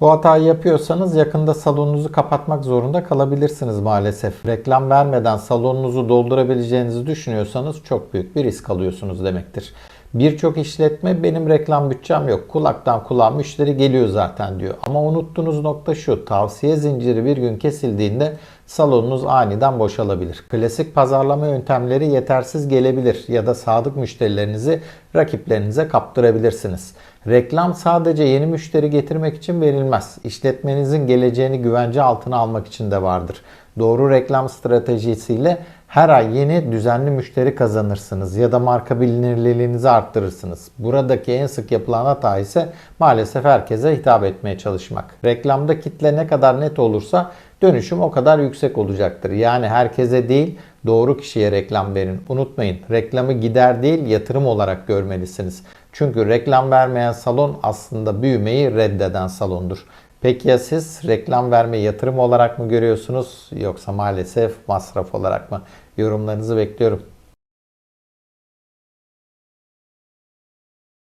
Bu hatayı yapıyorsanız yakında salonunuzu kapatmak zorunda kalabilirsiniz maalesef. Reklam vermeden salonunuzu doldurabileceğinizi düşünüyorsanız çok büyük bir risk alıyorsunuz demektir. Birçok işletme benim reklam bütçem yok. Kulaktan kulağa müşteri geliyor zaten diyor. Ama unuttuğunuz nokta şu. Tavsiye zinciri bir gün kesildiğinde salonunuz aniden boşalabilir. Klasik pazarlama yöntemleri yetersiz gelebilir ya da sadık müşterilerinizi rakiplerinize kaptırabilirsiniz. Reklam sadece yeni müşteri getirmek için verilmez. İşletmenizin geleceğini güvence altına almak için de vardır. Doğru reklam stratejisiyle her ay yeni düzenli müşteri kazanırsınız ya da marka bilinirliğinizi arttırırsınız. Buradaki en sık yapılan hata ise maalesef herkese hitap etmeye çalışmak. Reklamda kitle ne kadar net olursa dönüşüm o kadar yüksek olacaktır. Yani herkese değil doğru kişiye reklam verin. Unutmayın reklamı gider değil yatırım olarak görmelisiniz. Çünkü reklam vermeyen salon aslında büyümeyi reddeden salondur. Peki ya siz reklam vermeyi yatırım olarak mı görüyorsunuz yoksa maalesef masraf olarak mı? Yorumlarınızı bekliyorum.